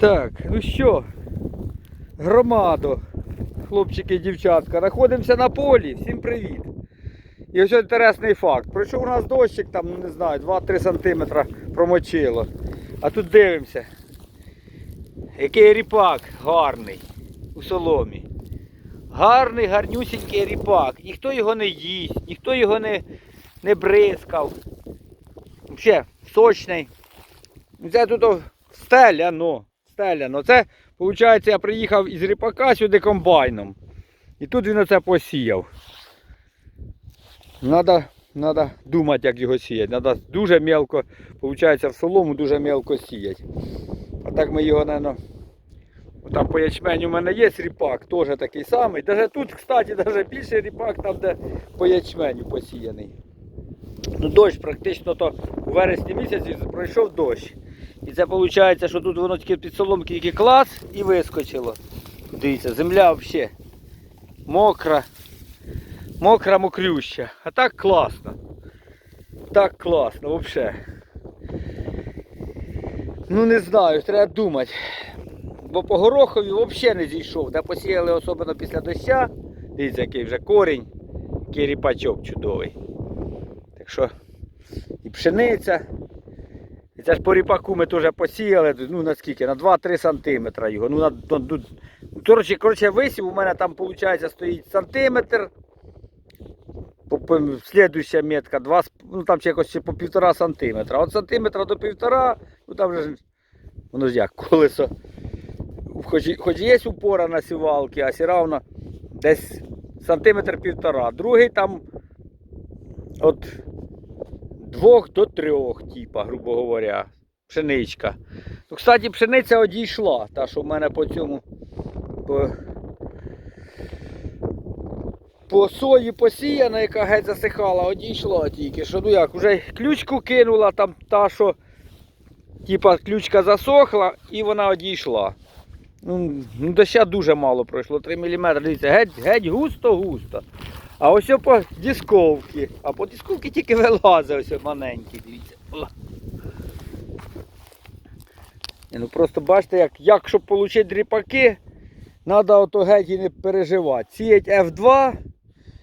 Так, ну що, громадо, хлопчики і дівчатка, знаходимося на полі, всім привіт. І ось інтересний факт. Пройшов у нас дощик, там, не знаю, 2-3 сантиметра промочило. А тут дивимося. Який ріпак гарний у соломі. Гарний, гарнюсінький ріпак. Ніхто його не їсть, ніхто його не, не бризкав. Взагалі, сочний. Це тут о, стеляно. Стеляно. Це, виходить, я приїхав із ріпака сюди комбайном. І тут він оце посіяв. Надо, надо думати, як його сіяти. Надо дуже мелко, виходить, в солому дуже мелко сіяти. А так ми його, мабуть, там по ячменю у мене є ріпак, теж такий самий. Даже тут, кстати, даже більше ріпак, там де по ячменю посіяний. Ну, дощ практично то у вересні місяці пройшов дощ. І це виходить, що тут воно тільки під соломки тільки клац і вискочило. Дивіться, земля взагалі мокра. Мокра мокрюща. А так класно. Так класно, взагалі. Ну не знаю, треба думати. Бо по горохові взагалі не зійшов. Де посіяли особливо після доща. Дивіться, який вже корінь, який ріпачок чудовий. Так що і пшениця. І це ж по ріпаку ми теж посіяли, ну наскільки, на 2-3 сантиметри його. Ну, на, на, на, коротше, коротше, висів у мене там виходить стоїть сантиметр. Слідуюча метка, 2, ну там ще якось по півтора сантиметра. От сантиметра до півтора, ну там вже воно ж як колесо. Хоч, хоч є упора на сівалки, а все равно десь сантиметр півтора. Другий там от двох до трьох, типа, грубо говоря, пшеничка. Ну, кстати, пшениця одійшла, та що в мене по цьому по, по сої посіяна, яка геть засихала, одійшла тільки. Що ну як, вже ключку кинула там та, що типа ключка засохла і вона одійшла. Ну, ну доща дуже мало пройшло, 3 мм. Дивіться, геть, геть густо-густо. А ось по дисковці. А по дисковці тільки вилазить ось маленький, дивіться. О. Ну просто бачите, як, як щоб отримати дріпаки, треба ото геть і не переживати. Сіять F2,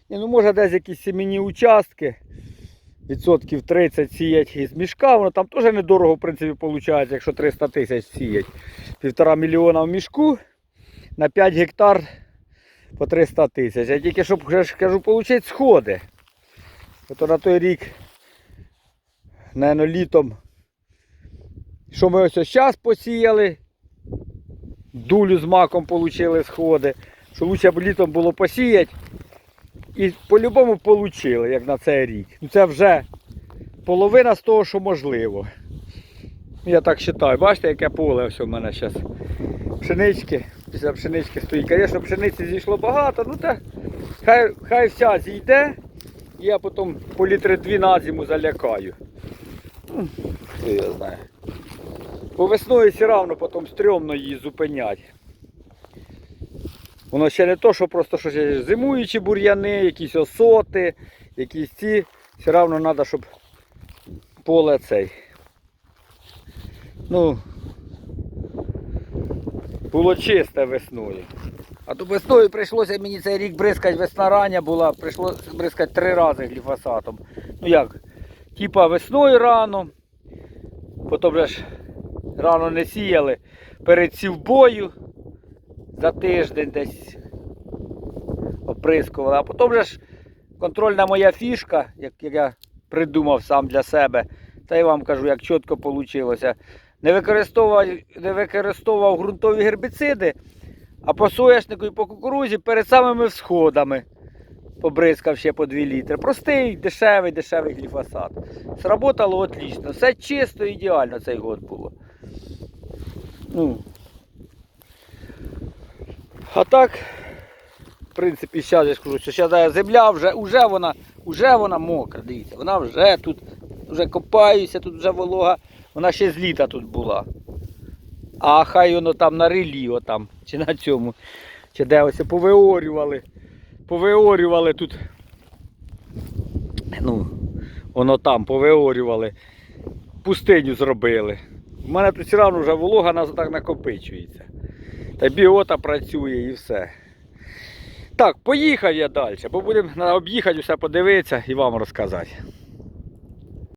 ні, ну може десь якісь сімейні участки, відсотків 30 сіять із мішка, воно там теж недорого в принципі виходить, якщо 300 тисяч сіять. Півтора мільйона в мішку на 5 гектар по 300 тисяч. Я тільки щоб вже ж кажу, отримати сходи. Ото на той рік, наверное, літом, що ми ось зараз посіяли, дулю з маком отримали сходи, що лучше б літом було посіяти. І по-любому отримали, як на цей рік. Ну це вже половина з того, що можливо. Я так вважаю. Бачите, яке поле ось у мене зараз. Пшенички. Після пшенички стоїть. Звісно, пшениці зійшло багато, ну та хай, хай вся зійде. Я потім по літри дві на зиму залякаю. Ну, Хто я знаю. Бо весною все одно потім стрьомно її зупиняти. Воно ще не то, що просто що зимуючі бур'яни, якісь осоти, якісь ці. Все одно треба, щоб поле цей. Ну, було чисте весною. А то весною прийшлося мені цей рік бризкати, весна рання була, прийшлося бризкати три рази гліфосатом. Ну як? Типа весною рано, потім ж рано не сіяли, перед сівбою за тиждень десь оприскували. А потім вже ж контрольна моя фішка, як я придумав сам для себе, та й вам кажу, як чітко вийшло. Не використовував, не використовував ґрунтові гербіциди, а по соняшнику і по кукурузі перед самими всходами побризкав ще по 2 літри. Простий, дешевий, дешевий гліфосат. Сработало отлично. Все чисто, ідеально цей год було. Ну. А так, в принципі, зараз я скажу, що зараз земля вже, вже, вона, вже вона мокра, дивіться, вона вже тут, вже копаюся, тут вже волога, вона ще з літа тут була. А хай воно там на релі, отам, чи на цьому, чи де ось повиорювали. Повиорювали тут. Ну, воно там повиорювали. Пустиню зробили. У мене тут все одно вже волога на- так накопичується. Та біота працює і все. Так, поїхав я далі, бо будемо об'їхати, все подивитися і вам розказати.